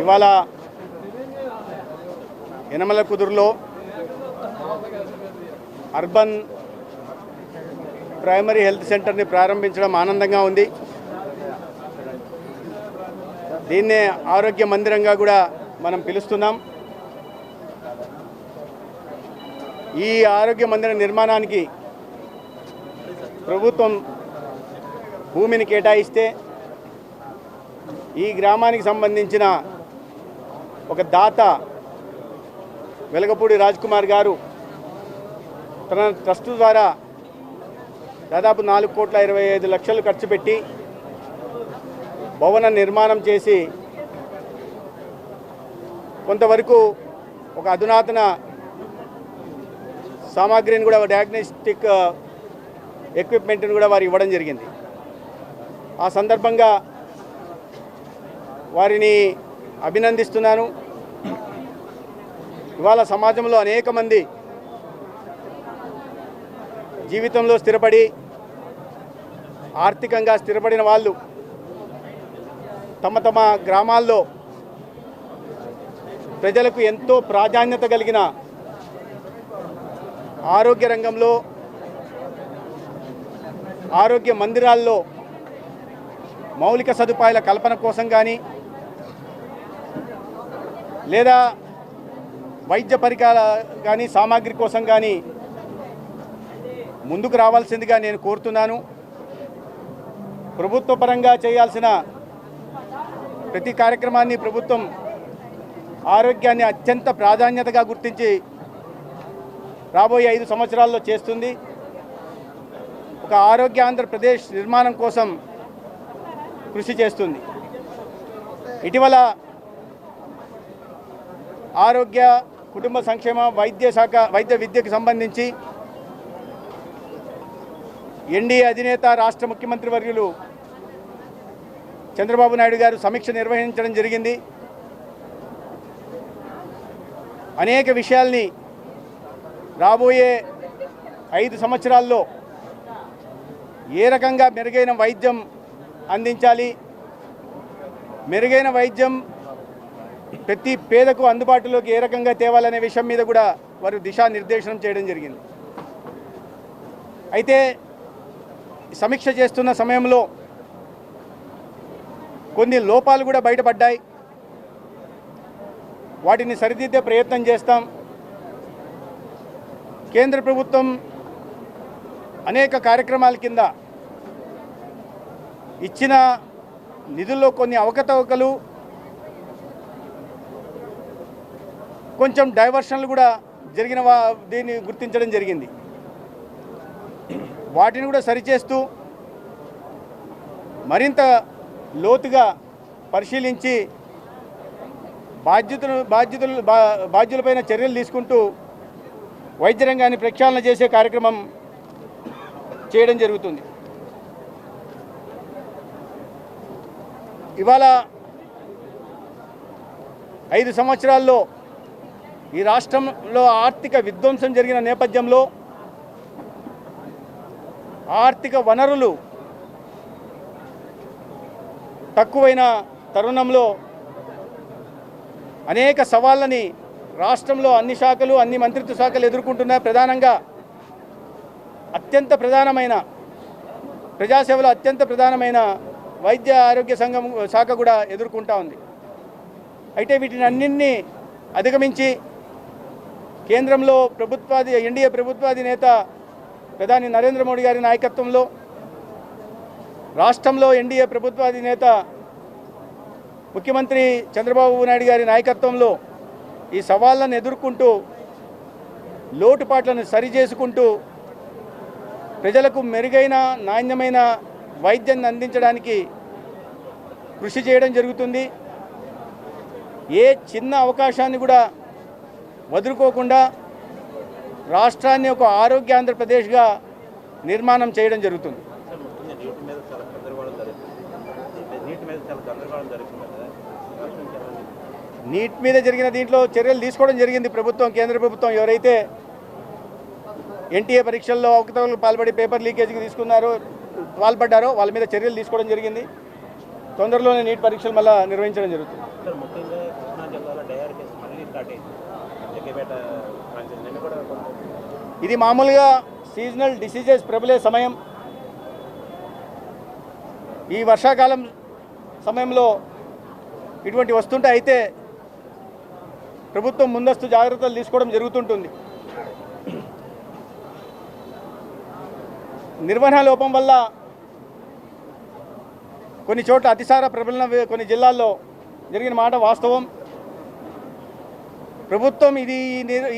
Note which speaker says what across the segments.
Speaker 1: ఇవాళ యనమల కుదురులో urban primary health సెంటర్ని ప్రారంభించడం ఆనందంగా ఉంది. దీన్నే ఆరోగ్య మందిరంగా కూడా మనం పిలుస్తున్నాం. ఈ ఆరోగ్య మందిర నిర్మాణానికి ప్రభుత్వం భూమిని కేటాయిస్తే ఈ గ్రామానికి సంబంధించిన ఒక దాత వెలగపూడి కుమార్ గారు తన ట్రస్ట్ ద్వారా దాదాపు నాలుగు కోట్ల ఇరవై ఐదు లక్షలు ఖర్చు పెట్టి భవన నిర్మాణం చేసి కొంతవరకు ఒక అధునాతన సామాగ్రిని కూడా డయాగ్నోస్టిక్ ఎక్విప్మెంట్ని uh, కూడా వారు ఇవ్వడం జరిగింది. ఆ సందర్భంగా వారిని అభినందిస్తున్నాను. ఇవాళ సమాజంలో అనేక మంది జీవితంలో స్థిరపడి ఆర్థికంగా స్థిరపడిన వాళ్ళు తమ తమ గ్రామాల్లో ప్రజలకు ఎంతో ప్రాధాన్యత కలిగిన ఆరోగ్య రంగంలో ఆరోగ్య మందిరాల్లో మౌలిక సదుపాయాల కల్పన కోసం కానీ లేదా వైద్య పరికరాల కానీ సామాగ్రి కోసం కానీ ముందుకు రావాల్సిందిగా నేను కోరుతున్నాను. ప్రభుత్వ పరంగా చేయాల్సిన ప్రతి కార్యక్రమాన్ని ప్రభుత్వం ఆరోగ్యాన్ని అత్యంత ప్రాధాన్యతగా గుర్తించి రాబోయే ఐదు సంవత్సరాల్లో చేస్తుంది. ఒక ఆరోగ్య ఆంధ్రప్రదేశ్ నిర్మాణం కోసం కృషి చేస్తుంది. ఇటీవల ఆరోగ్య కుటుంబ సంక్షేమ వైద్య శాఖ వైద్య విద్యకు సంబంధించి ఎన్డీఏ అధినేత రాష్ట్ర ముఖ్యమంత్రి వర్యులు చంద్రబాబు నాయుడు గారు సమీక్ష నిర్వహించడం జరిగింది. అనేక విషయాల్ని రాబోయే ఐదు సంవత్సరాల్లో ఏ రకంగా మెరుగైన వైద్యం అందించాలి? మెరుగైన వైద్యం ప్రతి పేదకు అందుబాటులోకి ఏ రకంగా తేవాలనే విషయం మీద కూడా వారు దిశానిర్దేశనం చేయడం జరిగింది. అయితే సమీక్ష చేస్తున్న సమయంలో కొన్ని లోపాలు కూడా బయటపడ్డాయి. వాటిని సరిదిద్దే ప్రయత్నం చేస్తాం. కేంద్ర ప్రభుత్వం అనేక కార్యక్రమాల కింద ఇచ్చిన నిధుల్లో కొన్ని అవకతవకలు కొంచెం డైవర్షన్లు కూడా జరిగిన వా దీన్ని గుర్తించడం జరిగింది. వాటిని కూడా సరిచేస్తూ మరింత లోతుగా పరిశీలించి బాధ్యతలు బాధ్యతలు బా బాధ్యులపైన చర్యలు తీసుకుంటూ వైద్య రంగాన్ని ప్రక్షాళన చేసే కార్యక్రమం చేయడం జరుగుతుంది. ఇవాళ ఐదు సంవత్సరాల్లో ఈ రాష్ట్రంలో ఆర్థిక విధ్వంసం జరిగిన నేపథ్యంలో ఆర్థిక వనరులు తక్కువైన తరుణంలో అనేక సవాళ్ళని రాష్ట్రంలో అన్ని శాఖలు అన్ని మంత్రిత్వ శాఖలు ఎదుర్కొంటున్నాయి. ప్రధానంగా అత్యంత ప్రధానమైన ప్రజాసేవలో అత్యంత ప్రధానమైన వైద్య ఆరోగ్య సంఘం శాఖ కూడా ఎదుర్కొంటా ఉంది. అయితే వీటిని అన్నింటినీ అధిగమించి కేంద్రంలో ప్రభుత్వాది ఎన్డీఏ ప్రభుత్వాధినేత ప్రధాని నరేంద్ర మోడీ గారి నాయకత్వంలో రాష్ట్రంలో ఎన్డీఏ ప్రభుత్వాధినేత ముఖ్యమంత్రి చంద్రబాబు నాయుడు గారి నాయకత్వంలో ఈ సవాళ్ళను ఎదుర్కొంటూ లోటుపాట్లను సరిచేసుకుంటూ ప్రజలకు మెరుగైన నాణ్యమైన వైద్యాన్ని అందించడానికి కృషి చేయడం జరుగుతుంది. ఏ చిన్న అవకాశాన్ని కూడా వదులుకోకుండా రాష్ట్రాన్ని ఒక ఆరోగ్య ఆంధ్రప్రదేశ్గా నిర్మాణం చేయడం జరుగుతుంది.
Speaker 2: నీటి మీద నీట్ మీద
Speaker 1: జరిగిన దీంట్లో చర్యలు తీసుకోవడం జరిగింది ప్రభుత్వం కేంద్ర ప్రభుత్వం ఎవరైతే ఎన్టీఏ పరీక్షల్లో అవకతవకలు పాల్పడి పేపర్ లీకేజ్కి తీసుకున్నారో పాల్పడ్డారో వాళ్ళ మీద చర్యలు తీసుకోవడం జరిగింది. తొందరలోనే నీట్ పరీక్షలు మళ్ళీ నిర్వహించడం జరుగుతుంది. ఇది మామూలుగా సీజనల్ డిసీజెస్ ప్రబలే సమయం. ఈ వర్షాకాలం సమయంలో ఇటువంటి వస్తుంటే అయితే ప్రభుత్వం ముందస్తు జాగ్రత్తలు తీసుకోవడం జరుగుతుంటుంది. నిర్వహణ లోపం వల్ల కొన్ని చోట్ల అతిసార ప్రబలన కొన్ని జిల్లాల్లో జరిగిన మాట వాస్తవం. ప్రభుత్వం ఇది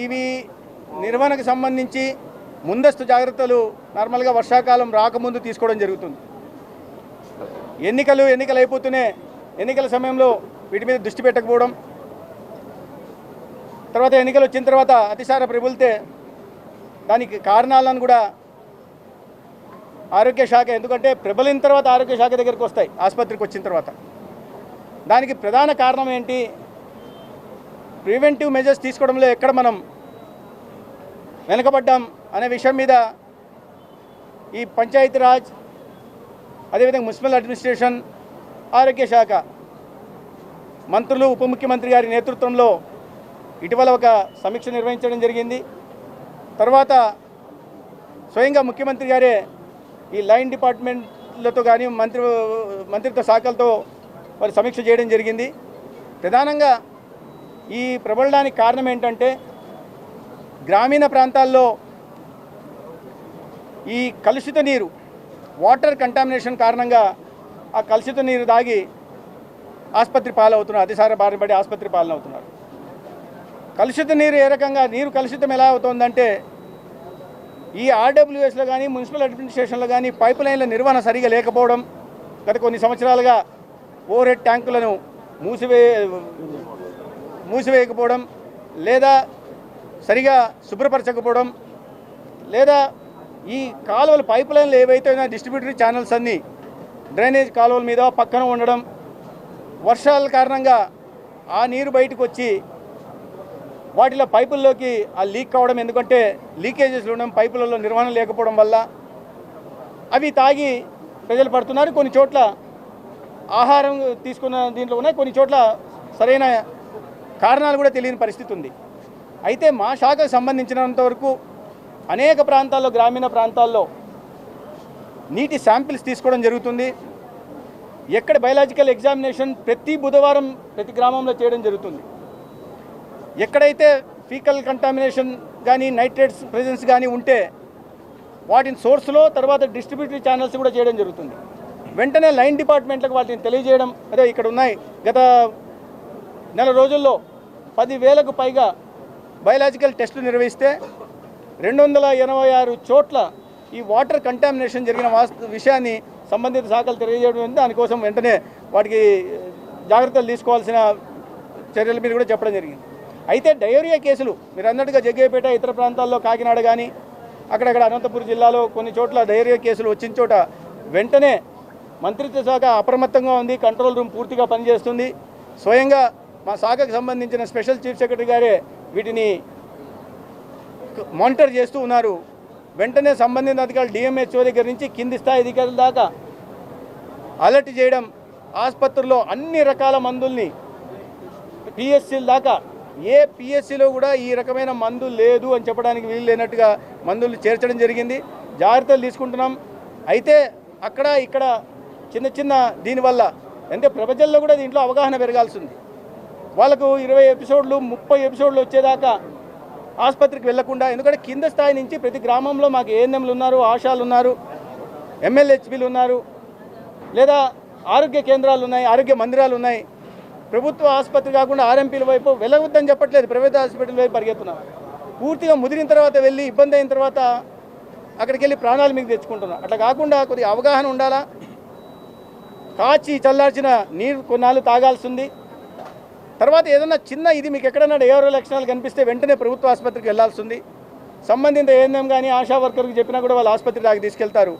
Speaker 1: ఇవి నిర్వహణకు సంబంధించి ముందస్తు జాగ్రత్తలు నార్మల్గా వర్షాకాలం రాకముందు తీసుకోవడం జరుగుతుంది. ఎన్నికలు ఎన్నికలు అయిపోతూనే ఎన్నికల సమయంలో వీటి మీద దృష్టి పెట్టకపోవడం తర్వాత ఎన్నికలు వచ్చిన తర్వాత అతిసార ప్రబులితే దానికి కారణాలను కూడా ఆరోగ్య శాఖ ఎందుకంటే ప్రబలిన తర్వాత ఆరోగ్య శాఖ దగ్గరికి వస్తాయి ఆసుపత్రికి వచ్చిన తర్వాత. దానికి ప్రధాన కారణం ఏంటి? ప్రివెంటివ్ మెజర్స్ తీసుకోవడంలో ఎక్కడ మనం వెనకబడ్డాం అనే విషయం మీద ఈ పంచాయతీరాజ్ అదేవిధంగా మున్సిపల్ అడ్మినిస్ట్రేషన్ ఆరోగ్య శాఖ మంత్రులు ఉప ముఖ్యమంత్రి గారి నేతృత్వంలో ఇటీవల ఒక సమీక్ష నిర్వహించడం జరిగింది. తర్వాత స్వయంగా ముఖ్యమంత్రి గారే ఈ లైన్ డిపార్ట్మెంట్లతో కానీ మంత్రి మంత్రిత్వ శాఖలతో వారి సమీక్ష చేయడం జరిగింది. ప్రధానంగా ఈ ప్రబలడానికి కారణం ఏంటంటే గ్రామీణ ప్రాంతాల్లో ఈ కలుషిత నీరు వాటర్ కంటామినేషన్ కారణంగా ఆ కలుషిత నీరు దాగి ఆసుపత్రి పాలవుతున్నారు అతిసార బారిన పడి ఆసుపత్రి పాలనవుతున్నారు. కలుషిత నీరు ఏ రకంగా నీరు కలుషితం ఎలా అవుతుందంటే ఈ ఆర్డబ్ల్యూఎస్లో కానీ మున్సిపల్ అడ్మినిస్ట్రేషన్లో కానీ పైప్ లైన్ల నిర్వహణ సరిగా లేకపోవడం గత కొన్ని సంవత్సరాలుగా ఓవర్ హెడ్ ట్యాంకులను మూసివే మూసివేయకపోవడం లేదా సరిగా శుభ్రపరచకపోవడం లేదా ఈ కాలువల పైప్ లైన్లు ఏవైతే ఉన్నాయో డిస్ట్రిబ్యూటరీ ఛానల్స్ అన్నీ డ్రైనేజ్ కాలువల మీద పక్కన ఉండడం వర్షాల కారణంగా ఆ నీరు బయటకు వచ్చి వాటిలో పైపుల్లోకి ఆ లీక్ కావడం ఎందుకంటే లీకేజెస్ ఉండడం పైపులలో నిర్వహణ లేకపోవడం వల్ల అవి తాగి ప్రజలు పడుతున్నారు. కొన్ని చోట్ల ఆహారం తీసుకున్న దీంట్లో ఉన్నాయి కొన్ని చోట్ల సరైన కారణాలు కూడా తెలియని పరిస్థితి ఉంది. అయితే మా శాఖకు సంబంధించినంత వరకు అనేక ప్రాంతాల్లో గ్రామీణ ప్రాంతాల్లో నీటి శాంపిల్స్ తీసుకోవడం జరుగుతుంది. ఎక్కడ బయలాజికల్ ఎగ్జామినేషన్ ప్రతి బుధవారం ప్రతి గ్రామంలో చేయడం జరుగుతుంది. ఎక్కడైతే ఫీకల్ కంటామినేషన్ కానీ నైట్రేట్స్ ప్రెజెన్స్ కానీ ఉంటే వాటిని సోర్స్లో తర్వాత డిస్ట్రిబ్యూటరీ ఛానల్స్ కూడా చేయడం జరుగుతుంది. వెంటనే లైన్ డిపార్ట్మెంట్లకు వాటిని తెలియజేయడం అదే ఇక్కడ ఉన్నాయి. గత నెల రోజుల్లో పదివేలకు పైగా బయలాజికల్ టెస్టులు నిర్వహిస్తే రెండు వందల ఎనభై ఆరు చోట్ల ఈ వాటర్ కంటామినేషన్ జరిగిన వాస్తు విషయాన్ని సంబంధిత శాఖలు తెలియజేయడం ఉంది. దానికోసం వెంటనే వాటికి జాగ్రత్తలు తీసుకోవాల్సిన చర్యల మీద కూడా చెప్పడం జరిగింది అయితే డయోరియా కేసులు మీరు అన్నట్టుగా జగ్గేపేట ఇతర ప్రాంతాల్లో కాకినాడ కానీ అక్కడక్కడ అనంతపురం జిల్లాలో కొన్ని చోట్ల డయోరియా కేసులు వచ్చిన చోట వెంటనే మంత్రిత్వ శాఖ అప్రమత్తంగా ఉంది కంట్రోల్ రూమ్ పూర్తిగా పనిచేస్తుంది స్వయంగా మా శాఖకు సంబంధించిన స్పెషల్ చీఫ్ సెక్రటరీ గారే వీటిని మానిటర్ చేస్తూ ఉన్నారు. వెంటనే సంబంధిత అధికారులు డిఎంహెచ్ఓ దగ్గర నుంచి కింది స్థాయి అధికారుల దాకా అలర్ట్ చేయడం ఆసుపత్రుల్లో అన్ని రకాల మందుల్ని పిఎస్సీల దాకా ఏ పిఎస్సిలో కూడా ఈ రకమైన మందు లేదు అని చెప్పడానికి వీలు లేనట్టుగా మందులు చేర్చడం జరిగింది. జాగ్రత్తలు తీసుకుంటున్నాం. అయితే అక్కడ ఇక్కడ చిన్న చిన్న దీనివల్ల అంటే ప్రపంచంలో కూడా దీంట్లో అవగాహన పెరగాల్సింది వాళ్ళకు ఇరవై ఎపిసోడ్లు ముప్పై ఎపిసోడ్లు వచ్చేదాకా ఆసుపత్రికి వెళ్ళకుండా ఎందుకంటే కింద స్థాయి నుంచి ప్రతి గ్రామంలో మాకు ఏఎన్ఎంలు ఉన్నారు ఆశాలు ఉన్నారు ఎమ్మెల్యేహెచ్పీలు ఉన్నారు లేదా ఆరోగ్య కేంద్రాలు ఉన్నాయి ఆరోగ్య మందిరాలు ఉన్నాయి. ప్రభుత్వ ఆసుపత్రి కాకుండా ఆర్ఎంపీల వైపు వెళ్ళవద్దని చెప్పట్లేదు ప్రైవేట్ హాస్పిటల్ వైపు పరిగెత్తున్నారు పూర్తిగా ముదిరిన తర్వాత వెళ్ళి ఇబ్బంది అయిన తర్వాత అక్కడికి వెళ్ళి ప్రాణాలు మీకు తెచ్చుకుంటున్నాం. అట్లా కాకుండా కొద్దిగా అవగాహన ఉండాలా? కాచి చల్లార్చిన నీరు కొన్నాళ్ళు తాగాల్సి ఉంది. తర్వాత ఏదైనా చిన్న ఇది మీకు ఎక్కడైనా డయోరో లక్షణాలు కనిపిస్తే వెంటనే ప్రభుత్వ ఆసుపత్రికి వెళ్ళాల్సి ఉంది. సంబంధిత ఏఎన్ఎం కానీ ఆశా వర్కర్కి చెప్పినా కూడా వాళ్ళు ఆసుపత్రి దాకా తీసుకెళ్తారు.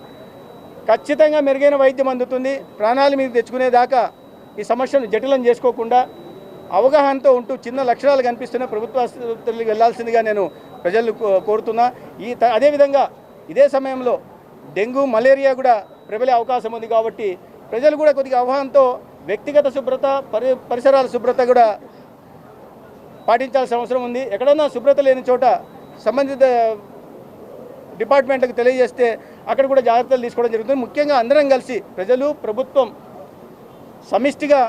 Speaker 1: ఖచ్చితంగా మెరుగైన వైద్యం అందుతుంది. ప్రాణాలు మీద తెచ్చుకునేదాకా ఈ సమస్యను జటిలం చేసుకోకుండా అవగాహనతో ఉంటూ చిన్న లక్షణాలు కనిపిస్తున్న ప్రభుత్వ ఆసుపత్రికి వెళ్ళాల్సిందిగా నేను ప్రజలు కో- కోరుతున్నా. ఈ త- అదేవిధంగా ఇదే సమయంలో డెంగ్యూ మలేరియా కూడా ప్రబలే అవకాశం ఉంది కాబట్టి ప్రజలు కూడా కొద్దిగా అవగాహనతో వ్యక్తిగత శుభ్రత పరి పరిసరాల శుభ్రత కూడా పాటించాల్సిన అవసరం ఉంది. ఎక్కడన్నా శుభ్రత లేని చోట సంబంధిత డిపార్ట్మెంట్కి తెలియజేస్తే అక్కడ కూడా జాగ్రత్తలు తీసుకోవడం జరుగుతుంది. ముఖ్యంగా అందరం కలిసి ప్రజలు ప్రభుత్వం సమిష్టిగా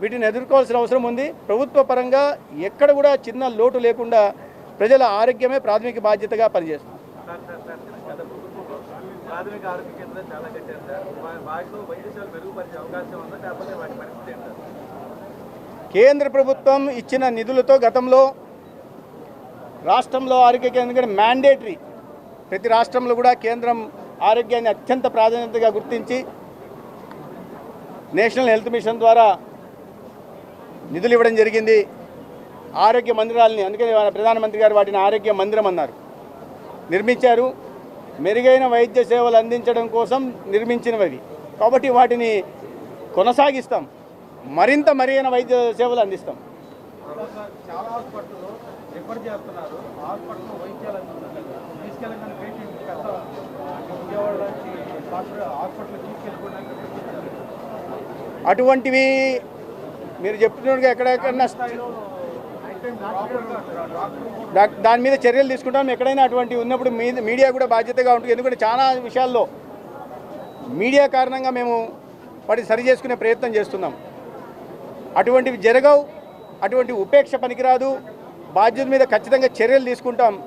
Speaker 1: వీటిని ఎదుర్కోవాల్సిన అవసరం ఉంది. ప్రభుత్వ పరంగా ఎక్కడ కూడా చిన్న లోటు లేకుండా ప్రజల ఆరోగ్యమే ప్రాథమిక బాధ్యతగా పనిచేస్తుంది
Speaker 3: సార్ సార్ సార్ గత ప్రభుత్వంలో ప్రాథమిక ఆరోగ్య కేంద్రం చాలా కట్టారు సార్. వాటిలో వైద్యశాలు మెరుగుపరిచే అవకాశం ఉందా లేకపోతే వాటి పరిస్థితి ఏంటి.
Speaker 1: కేంద్ర ప్రభుత్వం ఇచ్చిన నిధులతో గతంలో రాష్ట్రంలో ఆరోగ్య కేంద్రం మ్యాండేటరీ ప్రతి రాష్ట్రంలో కూడా కేంద్రం ఆరోగ్యాన్ని అత్యంత ప్రాధాన్యతగా గుర్తించి నేషనల్ హెల్త్ మిషన్ ద్వారా నిధులు ఇవ్వడం జరిగింది. ఆరోగ్య మందిరాలని అందుకని ప్రధానమంత్రి గారు వాటిని ఆరోగ్య మందిరం అన్నారు. నిర్మించారు. మెరుగైన వైద్య సేవలు అందించడం కోసం నిర్మించినవి. కాబట్టి వాటిని కొనసాగిస్తాం. మరింత మెరుగైన వైద్య సేవలు అందిస్తాం. అటువంటివి మీరు చెప్తున్నట్టుగా ఎక్కడెక్కడన్నా దా- దాని మీద చర్యలు తీసుకుంటాం. ఎక్కడైనా అటువంటి ఉన్నప్పుడు మీ- మీడియా కూడా బాధ్యతగా ఉంటుంది. ఎందుకంటే చాలా విషయాల్లో మీడియా కారణంగా మేము వాటిని సరి చేసుకునే ప్రయత్నం చేస్తున్నాం. అటువంటివి జరగవు. అటువంటి ఉపేక్ష పనికిరాదు. బాధ్యత మీద ఖచ్చితంగా చర్యలు తీసుకుంటాం.